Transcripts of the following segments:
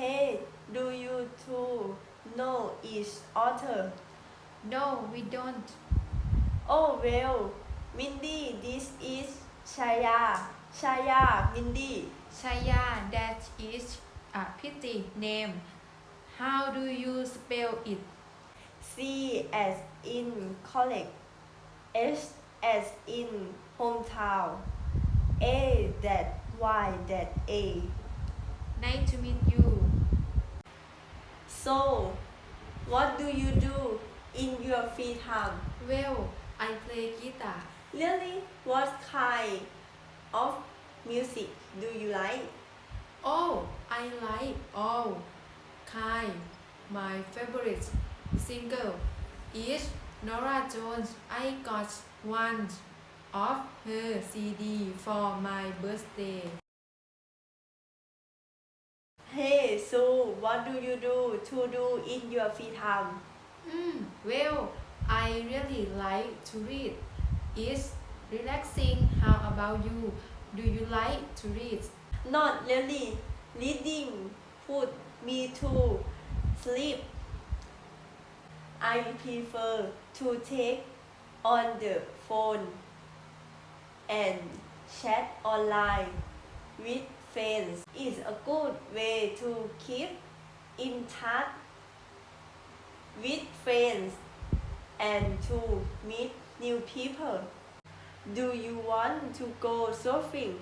Hey, do you two know each other? No, we don't. Oh well, Mindy, this is Chaya. Chaya, Mindy. Chaya, that is a pretty name. How do you spell it? C as in college. S as in hometown. A that Y that A. Nice to meet you. So, what do you do in your free time? Well, I play guitar. Really? What kind of music do you like? Oh, I like all kind. My favorite single is Nora Jones. I got one of her CD for my birthday. What do you do to do in your free time? Hmm, well, I really like to read. It's relaxing. How about you? Do you like to read? Not really. Reading put me to sleep. I prefer to take on the phone and chat online with friends. It's a good way to keep in touch with friends and to meet new people. Do you want to go surfing?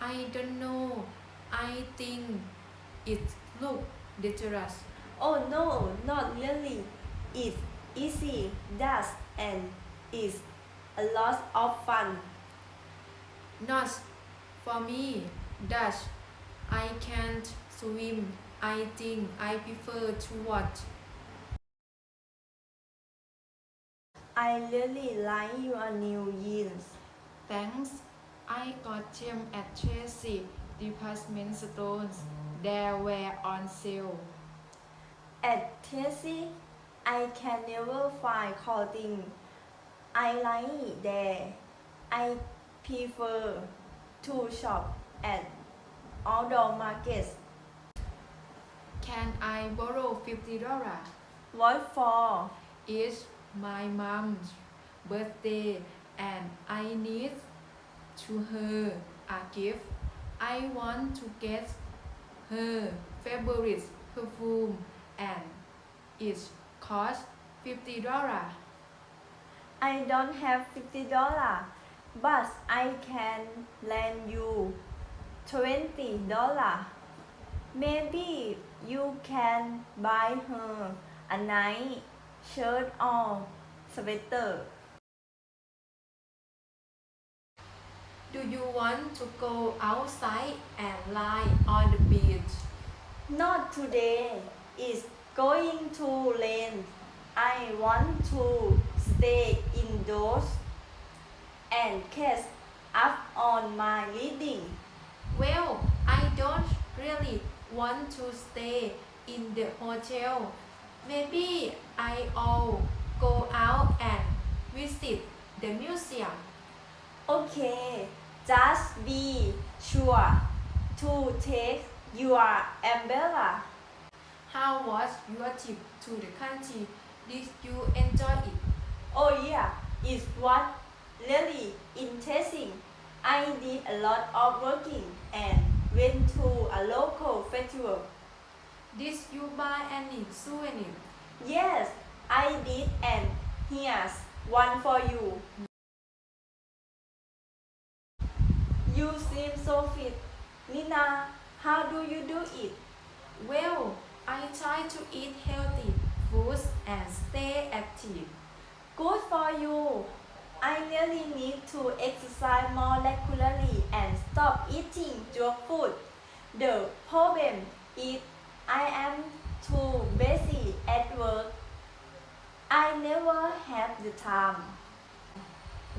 I don't know. I think it look dangerous. Oh no, not really. It's easy, does and is a lot of fun. Not for me. Dutch. I can't swim. I think I prefer to watch. I really like your new jeans. Thanks. I got them at Chelsea department stores. They were on sale. At Tessie, I can never find clothing I like there. I prefer to shop at outdoor markets. Can I borrow fifty dollars? What for? It's my mom's birthday and I need to her a gift. I want to get her favorite perfume and it costs fifty dollars. I don't have fifty dollar, but I can lend you twenty dollar. Maybe you can buy her a nice shirt or sweater. Do you want to go outside and lie on the beach? Not today. It's going to rain. I want to stay indoors and catch up on my reading. Well, I don't really want to stay in the hotel. Maybe I'll go out and visit the museum. Okay, just be sure to take your umbrella. How was your trip to the country? Did you enjoy it? Oh yeah, it was really interesting. I did a lot of working and went to a local festival. Did you buy any souvenir? Yes, I did and here's one for you. You seem so fit. Nina, how do you do it? Well, I try to eat healthy foods and stay active. Good for you. I really need to exercise more regularly junk food. The problem is I am too busy at work. I never have the time.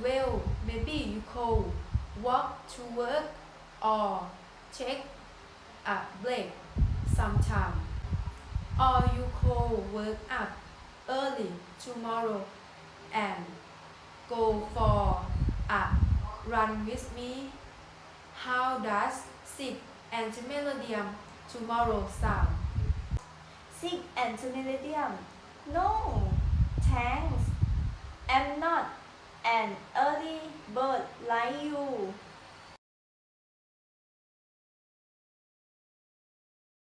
Well, maybe you could walk to work or take a break sometime. Or you could work up early tomorrow and go for a run with me. How does Sid and Melodium tomorrow Sick and to. No, thanks. I'm not an early bird like you.